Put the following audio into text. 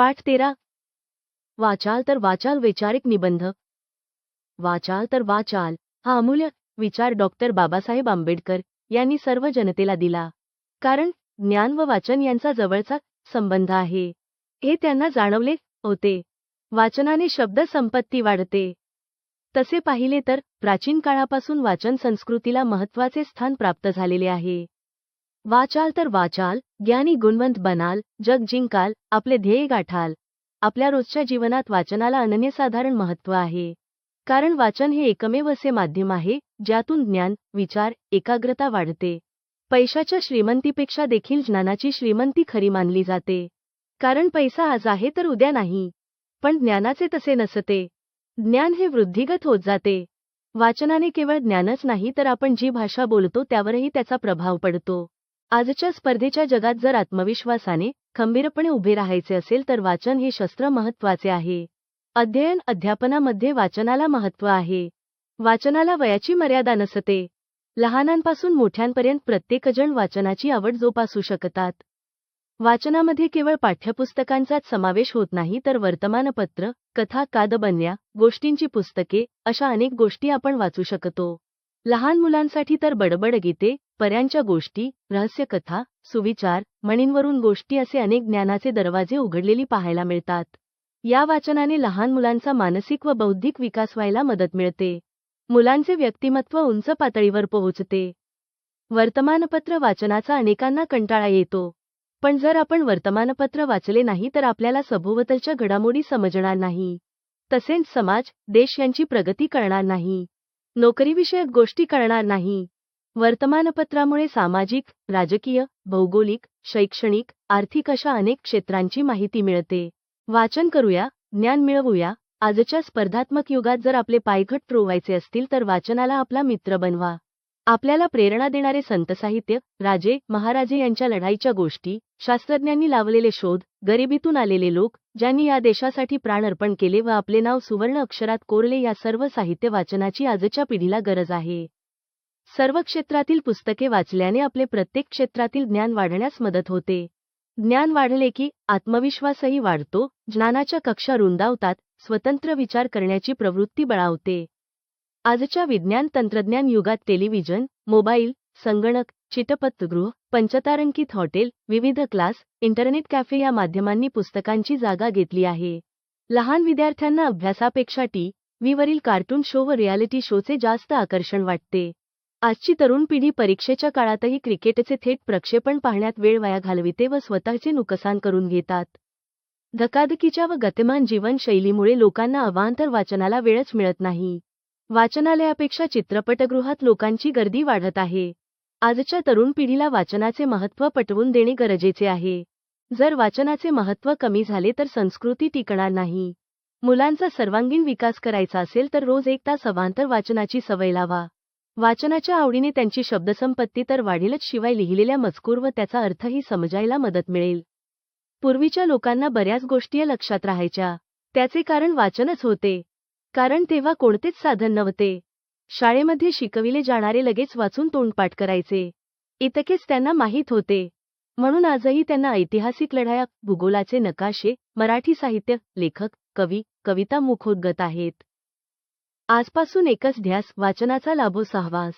पाठ तेरा. वाचाल तर वाचाल वैचारिक निबंध. वाचाल तर वाचाल. हा अमूल्य विचार डॉक्टर बाबासाहेब आंबेडकर यांनी सर्व जनतेला दिला. कारण ज्ञान व वाचन यांचा जवळचा संबंध आहे. हे त्यांना जाणवले होते. वाचनाने शब्द संपत्ती वाढते. तसे पाहिले तर प्राचीन काळापासून वाचन संस्कृतीला महत्त्वाचे स्थान प्राप्त झालेले आहे. वाचाल तर वाचाल ज्ञानी गुणवंत बनाल जग जिंकाल आपले ध्येय गाठाल. आपल्या रोजच्या जीवनात वाचनाला अनन्यसाधारण महत्त्व आहे. कारण वाचन हे एकमेव असे माध्यम आहे ज्यातून ज्ञान विचार एकाग्रता वाढते. पैशाच्या श्रीमंतीपेक्षा देखील ज्ञानाची श्रीमंती खरी मानली जाते. कारण पैसा आज आहे तर उद्या नाही. पण ज्ञानाचे तसे नसते. ज्ञान हे वृद्धिगत होत जाते. वाचनाने केवळ ज्ञानच नाही तर आपण जी भाषा बोलतो त्यावरही त्याचा प्रभाव पडतो. आजच्या स्पर्धेच्या जगात जर आत्मविश्वासाने खंबीरपणे उभे राहायचे असेल तर वाचन हे शस्त्र महत्त्वाचे आहे. अध्ययन अध्यापनामध्ये वाचनाला महत्त्व आहे. वाचनाला वयाची मर्यादा नसते. लहानांपासून मोठ्यांपर्यंत प्रत्येकजण वाचनाची आवड जोपासू शकतात. वाचनामध्ये केवळ पाठ्यपुस्तकांचाच समावेश होत नाही तर वर्तमानपत्र कथा कादबन्या गोष्टींची पुस्तके अशा अनेक गोष्टी आपण वाचू शकतो. लहान मुलांसाठी तर बडबड गीते पर्यांच्या गोष्टी रहस्यकथा सुविचार म्हणींवरून गोष्टी असे अनेक ज्ञानाचे दरवाजे उघडलेली पाहायला मिळतात. या वाचनाने लहान मुलांचा मानसिक व बौद्धिक विकास व्हायला मदत मिळते. मुलांचे व्यक्तिमत्व उंच पातळीवर पोहोचते. वर्तमानपत्र वाचनाचा अनेकांना कंटाळा येतो. पण जर आपण वर्तमानपत्र वाचले नाही तर आपल्याला सभोवतालच्या घडामोडी समजणार नाही. तसेच समाज देश यांची प्रगती करणार नाही. नोकरीविषयक गोष्टी कळणार नाही. वर्तमानपत्रामुळे सामाजिक राजकीय भौगोलिक शैक्षणिक आर्थिक अशा अनेक क्षेत्रांची माहिती मिळते. वाचन करूया ज्ञान मिळवूया आजच्या स्पर्धात्मक युगात जर आपले पायघट रोवायचे असतील तर वाचनाला आपला मित्र बनवा. आपल्याला प्रेरणा देणारे संत साहित्य राजे महाराजे यांच्या लढाईच्या गोष्टी शास्त्रज्ञांनी लावलेले शोध गरिबीतून आलेले लोक ज्यांनी या देशासाठी प्राण अर्पण केले व आपले नाव सुवर्ण अक्षरात कोरले या सर्व साहित्य वाचनाची आजच्या पिढीला गरज आहे. सर्व क्षेत्रातील पुस्तके वाचल्याने आपले प्रत्येक क्षेत्रातील ज्ञान वाढण्यास मदत होते. ज्ञान वाढले की आत्मविश्वासही वाढतो ज्ञानाच्या कक्षा रुंदावतात स्वतंत्र विचार करण्याची प्रवृत्ती बळावते. आजच्या विज्ञान तंत्रज्ञान युगात टेलिव्हिजन मोबाईल संगणक चिटपटगृह पंचतारांकित हॉटेल विविध क्लास इंटरनेट कॅफे या माध्यमांनी पुस्तकांची जागा घेतली आहे. लहान विद्यार्थ्यांना अभ्यासापेक्षा टी व्हीवरील कार्टून शो व रियालिटी शोचे जास्त आकर्षण वाटते. आजची तरुण पिढी परीक्षेच्या काळातही क्रिकेटचे थेट प्रक्षेपण पाहण्यात वेळ वाया घालविते व स्वतःचे नुकसान करून घेतात. धकाधकीच्या व गतिमान जीवनशैलीमुळे लोकांना अवांतर वाचनाला वेळच मिळत नाही. वाचनालयापेक्षा चित्रपटगृहात लोकांची गर्दी वाढत आहे. आजच्या तरुण पिढीला वाचनाचे महत्त्व पटवून देणे गरजेचे आहे. जर वाचनाचे महत्त्व कमी झाले तर संस्कृती टिकणार नाही. मुलांचा सर्वांगीण विकास करायचा असेल तर रोज एक तास अवांतर वाचनाची सवय लावा. वाचनाच्या आवडीने त्यांची शब्दसंपत्ती तर वाढेलच शिवाय लिहिलेल्या मजकूर व त्याचा अर्थही समजायला मदत मिळेल. पूर्वीच्या लोकांना बऱ्याच गोष्टी लक्षात राहायच्या. त्याचे कारण वाचनच होते. कारण तेव्हा कोणतेच साधन नव्हते. शाळेमध्ये शिकविले जाणारे लगेच वाचून तोंडपाठ करायचे. इतकेच त्यांना माहीत होते. म्हणून आजही त्यांना ऐतिहासिक लढाया भूगोलाचे नकाशे मराठी साहित्य लेखक कवी कविता मुखोद्गत आहेत. आजपासून एकच ध्यास वाचनाचा लाभो सहवास